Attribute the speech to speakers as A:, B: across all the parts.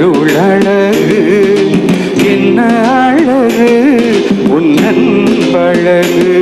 A: அருளழகு
B: என்ன அழகு
C: உன்னன்பழகு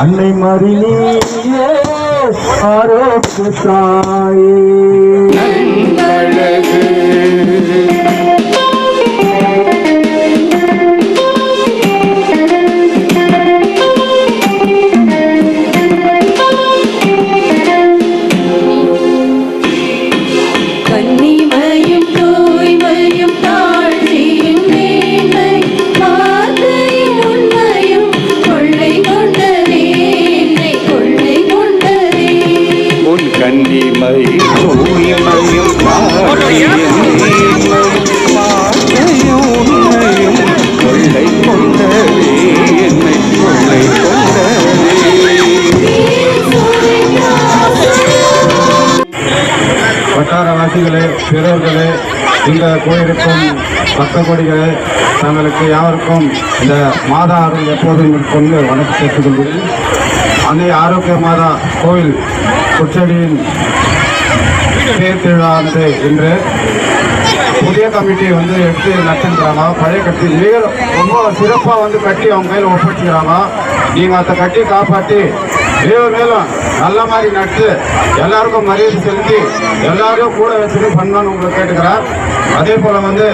C: அன்னை மறினியே ஆரோக்கிய தாயே
A: தூய்மையும் வார்த்தையும்
B: வார்த்தையும் கொள்ளை என்னை கொள்ளை
C: வட்டாரவாசிகளே பெரியோர்களே இந்த கோயிலுக்கும் பக்த தங்களுக்கு யாருக்கும் இந்த மாதா அருள் எப்போதும் கொண்டு வணக்கம் சேர்த்துக் கொள்கிறேன். அன்னை ஆரோக்கிய மாதா கோயில் குச்சடியின் தேர் திருவிழானது இன்று புதிய கமிட்டி வந்து எடுத்து நடத்துக்கிறாங்க பழைய கட்டி மிக ரொம்ப சிறப்பாக வந்து கட்டி அவங்க கையில் ஒப்படைச்சுக்கிறாங்க. நீங்கள் அதை கட்டி காப்பாற்றி மேலும் மேலும் நல்ல மாதிரி நடத்து எல்லாருக்கும் மரியாதை செலுத்தி எல்லாரையும் கூட வச்சுட்டு பண்ணணும்னு உங்களை கேட்டுக்கிறேன். அதே போல் வந்து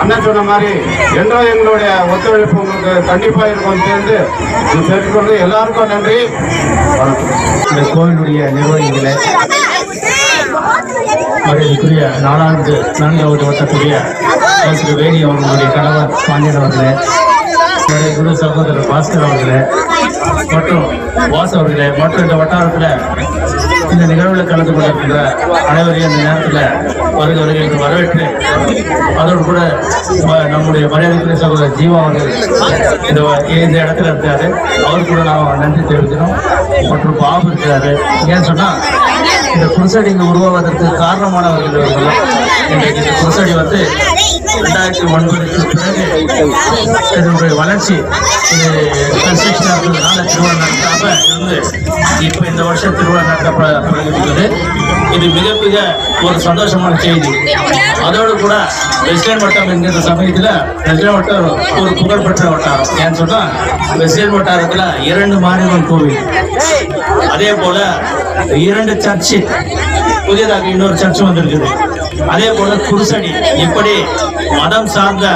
C: அண்ணன் சொன்ன மாதிரி என்றோ எங்களுடைய ஒத்துழைப்பு உங்களுக்கு கண்டிப்பாக இருக்கும். சேர்ந்து இது சேர்த்துக்கொண்டு எல்லாருக்கும் நன்றி. வணக்கம்.
D: இந்த கோவிலுடைய நிர்வாகிகளை மரியாதைக்குரிய நாலாவது நான்காவது வட்டத்துடைய ஆசிரியர் வேணி அவர்களுடைய கணவர் பாண்டியன் அவர்களே குரு சகோதரர் பாஸ்கர் அவர்களே மற்றும் வாஸ் அவர்களே மற்றும் இந்த வட்டாரத்தில் இந்த நிகழ்வில் கலந்து கொண்டிருக்கின்ற அனைவரையும் இந்த நேரத்தில் வருக வருகை வரவேற்று அதோடு கூட நம்முடைய மரியாதைக்குரிய சகோதரர் ஜீவா அவர்கள் இந்த இந்த இடத்துல இருக்காரு. அவர் கூட நாம் நன்றி தெரிவிக்கிறோம். மற்றும் பாபு இருக்கிறாரு. ஏன்னு சொன்னால் இந்த குருசடி இங்கு உருவாவதற்கு காரணமானவர்கள் இன்றைக்கு இந்த குருசடி வந்து ரெண்டாயிரத்தி ஒன்பதுக்கு பிறகு இதனுடைய வளர்ச்சி இது கன்ஸ்ட்ரக்ஷன் இருக்கிறதுனால திருவிழா நடத்தாம இருந்து இப்போ இந்த வருஷம் திருவிழா நடத்தப்படுகிறது. இது மிக மிக ஒரு சந்தோஷமான செய்தி. அதோடு கூட வெஸ்டர்ன் வட்டம் என்கிற சமயத்தில் வெஸ்டர்ன் வட்டம் ஒரு புகழ்பெற்ற வட்டாரம். ஏன்னு சொன்னால் வெஸ்டர்ன் வட்டாரத்தில் இரண்டு மாரியம்மன் கோவில். அதே போல இரண்டு சர்ச்சு. புதியதாக இன்னொரு சர்ச் வந்திருக்குது. அதே போல குருசடி. இப்படி மதம் சார்ந்த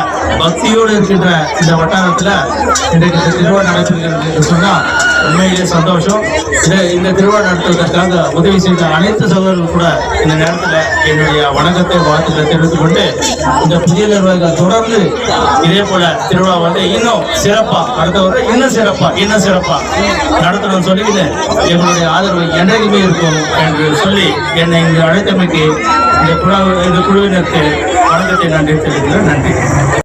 D: பக்தியோடு இருக்கின்ற இந்த வட்டாரத்தில் இன்றைக்கு இந்த திருவிழா நடைபெறுகிறது என்று சொன்னால் உண்மையிலே சந்தோஷம். இந்த இந்த திருவிழா நடத்துவதற்காக உதவி செய்த அனைத்து சகோதரர்கள் கூட இந்த நேரத்தில் என்னுடைய வணக்கத்தை வாழ்த்துக்களை தெரிவித்துக் கொண்டு இந்த புதிய நிர்வாகிகள் தொடர்ந்து இதே போல திருவிழா வந்து இன்னும் சிறப்பா அடுத்த இன்னும் சிறப்பா இன்னும் சிறப்பா நடத்தணும்னு சொல்லிக்கிட்டு எங்களுடைய ஆதரவு என்றைக்குமே இருக்கும் என்று சொல்லி என்னை இங்கு அழைத்தமைக்கு இந்த குழு இந்த குழுவினருக்கு வணக்கத்தை நான் தெரிவிக்கிறேன் நன்றி.